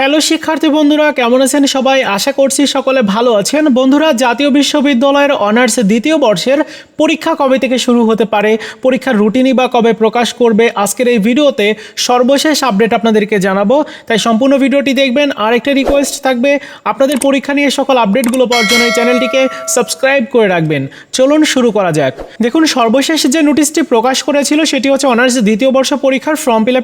Hello শিক্ষার্থী বন্ধুরা, কেমন আছেন সবাই? আশা করছি সকলে ভালো আছেন। বন্ধুরা, জাতীয় বিশ্ববিদ্যালয়ের অনার্স দ্বিতীয় বর্ষের পরীক্ষা কবে থেকে শুরু হতে পারে? পরীক্ষার রুটিনই বা কবে প্রকাশ করবে? আজকের এই ভিডিওতে সর্বশেষ আপডেট আপনাদেরকে জানাব। তাই সম্পূর্ণ ভিডিওটি দেখবেন। আর একটা রিকোয়েস্ট থাকবে, আপনাদের পরীক্ষা নিয়ে সকল আপডেটগুলো পাওয়ার জন্য এই চ্যানেলটিকে সাবস্ক্রাইব করে রাখবেন। চলুন শুরু করা যাক। দেখুন, সর্বশেষ যে নোটিশটি প্রকাশ করেছিল, সেটি হচ্ছে অনার্স দ্বিতীয় বর্ষ পরীক্ষার ফর্ম ফিল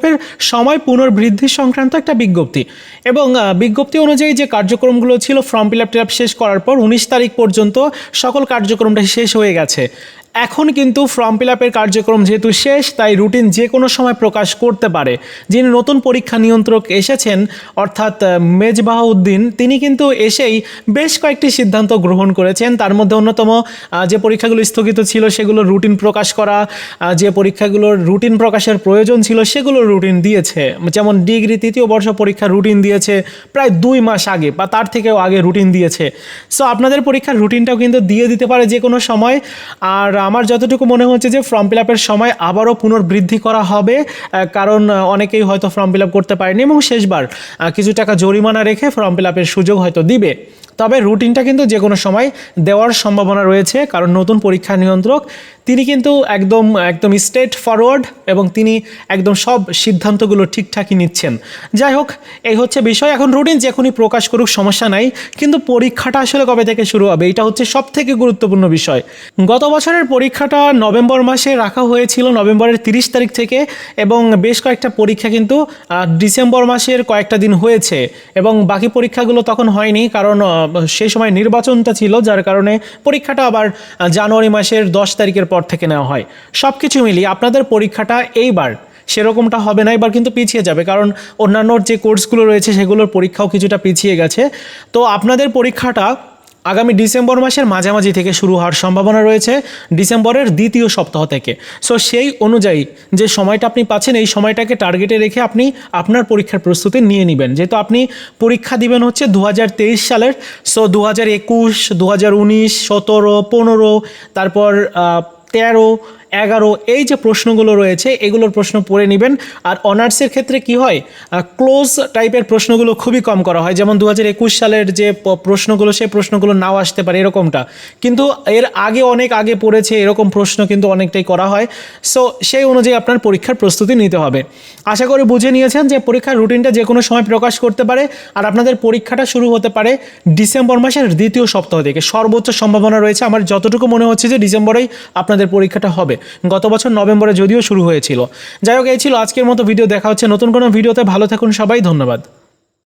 সময় পুনর্বৃদ্ধি সংক্রান্ত একটা বিজ্ঞপ্তি। এবং বিজ্ঞপ্তি অনুযায়ী যে কার্যক্রমগুলো ছিল ফর্ম ফিল আপ শেষ করার পর উনিশ তারিখ পর্যন্ত সকল কার্যক্রমটা শেষ হয়ে গেছে। এখন কিন্তু ফর্ম ফিল আপের কার্যক্রম যেহেতু শেষ, তাই রুটিন যে কোনো সময় প্রকাশ করতে পারে। যিনি নতুন পরীক্ষা নিয়ন্ত্রক এসেছেন, অর্থাৎ মেজবাহউদ্দিন তিনি কিন্তু এসেই বেশ কয়েকটি সিদ্ধান্ত গ্রহণ করেছেন। তার মধ্যে অন্যতম যে পরীক্ষাগুলো স্থগিত ছিল, সেগুলো রুটিন প্রকাশ করা যে পরীক্ষাগুলোর রুটিন প্রকাশের প্রয়োজন ছিল, সেগুলো রুটিন দিয়েছে। যেমন ডিগ্রি তৃতীয় বর্ষ পরীক্ষার রুটিন দিয়েছে প্রায় দুই মাস আগে, বা তার থেকেও আগে রুটিন দিয়েছে। সো আপনাদের পরীক্ষার রুটিনটাও কিন্তু দিয়ে দিতে পারে যে কোনো সময়। আর আমার যতটুকু মনে হচ্ছে যে ফর্ম ফিল আপের সময় আবারও পুনর্বৃদ্ধি করা হবে কারণ অনেকেই হয়তো ফর্ম ফিল আপ করতে পারেনি এবং শেষবার কিছু টাকা জরিমানা রেখে ফর্ম ফিল আপের সুযোগ হয়তো দিবে। তবে রুটিনটা কিন্তু যে কোনো সময় দেওয়ার সম্ভাবনা রয়েছে, কারণ নতুন পরীক্ষা নিয়ন্ত্রক, তিনি কিন্তু একদম একদম স্ট্রেট ফরওয়ার্ড এবং তিনি একদম সব সিদ্ধান্তগুলো ঠিকঠাকই নিচ্ছেন। যাই হোক, এই হচ্ছে বিষয়। এখন রুটিন যখনই প্রকাশ করুক, সমস্যা নাই। কিন্তু পরীক্ষাটা আসলে কবে থেকে শুরু হবে? এটা হচ্ছে সব থেকে গুরুত্বপূর্ণ বিষয়। গত বছরের পরীক্ষাটা নভেম্বর মাসে রাখা হয়েছিল, নভেম্বরের তিরিশ তারিখ থেকে, এবং বেশ কয়েকটা পরীক্ষা কিন্তু ডিসেম্বর মাসের কয়েকটা দিন হয়েছে, এবং বাকি পরীক্ষাগুলো তখন হয়নি, কারণ সেই সময় নির্বাচনটা ছিল, যার কারণে পরীক্ষাটা আবার জানুয়ারি মাসের দশ তারিখের পর থেকে নেওয়া হয়। সব কিছু মিলিয়ে আপনাদের পরীক্ষাটা এইবার সেরকমটা হবে না, এবার কিন্তু পিছিয়ে যাবে। কারণ অন্যান্য যে কোর্সগুলো রয়েছে, সেগুলোর পরীক্ষাও কিছুটা পিছিয়ে গেছে। তো আপনাদের পরীক্ষাটা আগামী ডিসেম্বর মাসের মাঝামাঝি থেকে শুরু হওয়ার সম্ভাবনা রয়েছে, ডিসেম্বরের দ্বিতীয় সপ্তাহ থেকে। সো সেই অনুযায়ী যে সময়টা আপনি পাচ্ছেন, এই সময়টাকে টার্গেটে রেখে আপনি আপনার পরীক্ষার প্রস্তুতি নিয়ে নেবেন। যেহেতু আপনি পরীক্ষা দিবেন হচ্ছে দু হাজার তেইশ সালের সো দু হাজার একুশ দু হাজার উনিশ, সতেরো, পনেরো, তারপর তেরো এগারো, এই যে প্রশ্নগুলো রয়েছে, এগুলোর প্রশ্ন পড়ে নেবেন। আর অনার্সের ক্ষেত্রে কি হয়? ক্লোজ টাইপের প্রশ্নগুলো খুবই কম করা হয়। যেমন দু হাজার একুশ সালের যে প্রশ্নগুলো, সেই প্রশ্নগুলো নাও আসতে পারে এরকমটা। কিন্তু এর আগে অনেক আগে পড়েছে এরকম প্রশ্ন কিন্তু অনেকটাই করা হয়। সো সেই অনুযায়ী আপনার পরীক্ষার প্রস্তুতি নিতে হবে। আশা করি বুঝে নিয়েছেন যে পরীক্ষার রুটিনটা যে কোনো সময় প্রকাশ করতে পারে। আর আপনাদের পরীক্ষাটা শুরু হতে পারে ডিসেম্বর মাসের দ্বিতীয় সপ্তাহ থেকে। সর্বোচ্চ সম্ভাবনা রয়েছে। আমার যতটুকু মনে হচ্ছে যে ডিসেম্বরেই আপনাদের পরীক্ষাটা হবে। গত বছর নভেম্বরে যদিও শুরু হয়েছিল। যাই হোক, এই ছিল আজকের মতো ভিডিও। দেখা হচ্ছে নতুন কোনো ভিডিওতে। ভালো থাকুন সবাই, ধন্যবাদ।